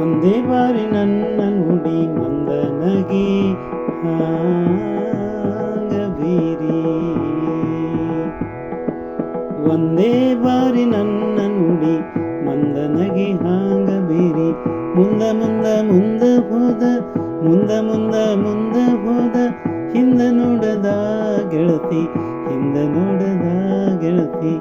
ಒಂದೇ ಬಾರಿ ನನ್ನ ನುಡಿ ಮಂದನಗಿ ಹಾಗಬೀರಿ ಒಂದೇ ಬಾರಿ ನನ್ನ ನುಡಿ ಹಾಂಗ ಬೀರಿ ಮುಂದ ಮುಂದ ಮುಂದ ಹೋದ, ಮುಂದ ಮುಂದ ಮುಂದ ಹೋದ, ಹಿಂದ ನೋಡದ ಗೆಳತಿ, ಹಿಂದ ನೋಡದ ಗೆಳತಿ.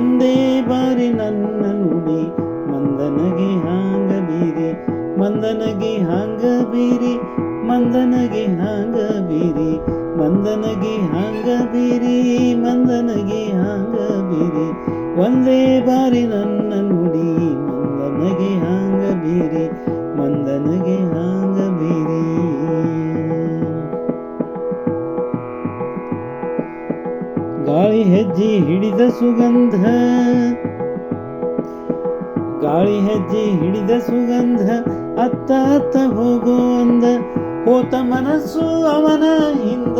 ಒಂದೇ ಬಾರಿ ನನ್ನ ನುಡಿ ಮಂದನಗೆ ಹಾಂಗ ಬೀರಿ ಮಂದನಗೆ ಹಾಂಗ ಬೀರಿ ಮಂದನಗೆ ಹಾಂಗ ಬೀರಿ ಮಂದನಗೆ ಹಾಂಗ ಬೀರಿ ಮಂದನಗೆ ಹಾಂಗ ಬೀರಿ ಒಂದೇ ಬಾರಿ ನನ್ನ ನುಡಿ ಮಂದನಗೆ ಹಾಂಗ ಬೀರಿ ಗಾಳಿ ಹೆಜ್ಜೆ ಹಿಡಿದ ಸುಗಂಧ. ಗಾಳಿ ಹೆಜ್ಜೆ ಹಿಡಿದ ಸುಗಂಧ, ಅತ್ತ ಅತ್ತ ಹೋಗೋ ಅಂದ, ಹೋತ ಮನಸ್ಸು ಅವನ ಹಿಂದ.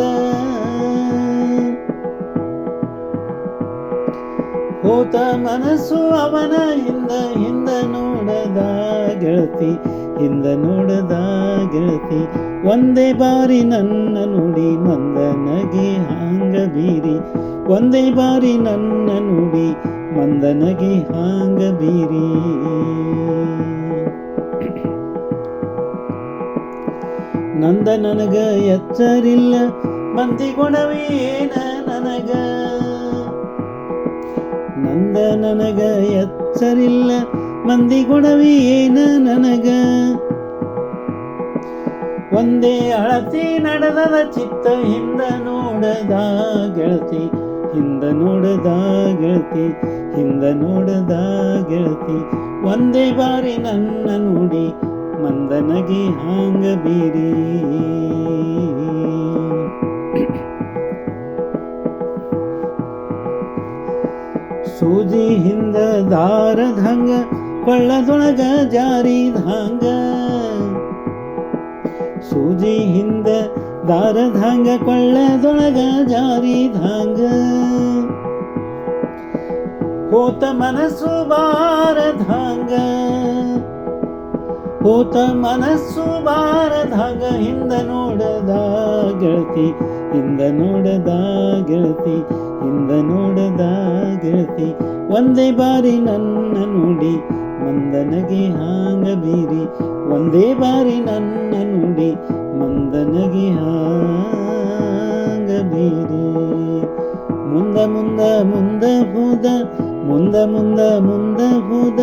ಹೋತ ಮನಸ್ಸು ಅವನ ಹಿಂದ ಹಿಂದ ನೋಡದ ಗೆಳತಿ, ಹಿಂದ ನೋಡದ ಗೆಳತಿ. ಒಂದೇ ಬಾರಿ ನನ್ನ ನುಡಿ ಮಂದನಗೆ ಹಾಂಗ ಬೀರಿ ಒಂದೇ ಬಾರಿ ನನ್ನ ನುಡಿ ಮಂದನಗೆ ಹಾಂಗ ಬೀರಿ ನಂದ ನನಗ ಎಚ್ಚರಿಲ್ಲ ಮಂದಿ ಗುಣವೇನ ನನಗ ನಂದ ನನಗ ಎಚ್ಚರಿಲ್ಲ ಮಂದಿ ಗುಣವೇನ ನನಗ ಒಂದೇ ಅಳತಿ ನಡೆದದ ಚಿತ್ತ ಹಿಂದ ನೋಡದ ಗೆಳತಿ, ಹಿಂದ ನೋಡದ ಗೆಳತಿ, ಹಿಂದ ನೋಡದ ಗೆಳತಿ. ಒಂದೇ ಬಾರಿ ನನ್ನ ನೋಡಿ ಮಂದನಗೆ ಹಾಂಗ ಬೀರಿ. ಸೂಜಿ ಹಿಂದ ದಾರದಂಗ, ಕೊಳ್ಳದೊಳಗ ಜಾರಿದಂಗ ಸೂಜಿ ಹಿಂದ ದಾರದಾಂಗ ಕೊಳ್ಳದೊಳಗ ಜಾರಿದಾಂಗ ಹೋತ ಮನಸ್ಸು ಬಾರದಾಂಗ ಹೋತ ಮನಸ್ಸು ಬಾರದಾಗ ಹಿಂದ ನೋಡದ ಗೆಳತಿ, ಹಿಂದ ನೋಡದ ಗೆಳತಿ, ಹಿಂದ ನೋಡದ ಗೆಳತಿ. ಒಂದೇ ಬಾರಿ ನನ್ನ ನುಡಿ ಮಂದನಗೆ ಹಾಂಗಬೀರಿ ಒಂದೇ ಬಾರಿ ನನ್ನ ನುಡಿ ಮಂದನಗೆ ಹಾಂಗ ಬೀರಿ ಮುಂದ ಮುಂದ ಮುಂದ ಹೋದ, ಮುಂದ ಮುಂದ ಮುಂದ ಹೋದ,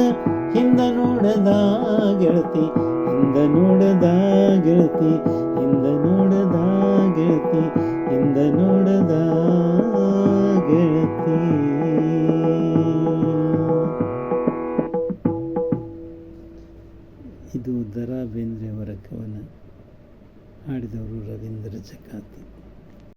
ಹಿಂದ ನೋಡದ ಗೆಳತಿ, ಹಿಂದ ನೋಡದ ಗೆಳತಿ, ಹಿಂದ ನೋಡದ ಗೆಳತಿ, ಹಿಂದ ನೋಡದ ಇದು ದರಾ ಬೇಂದ್ರೆ ಅವರ ಕವನ ಹಾಡಿದವರು ರವೀಂದ್ರ ಜಕಾತಿ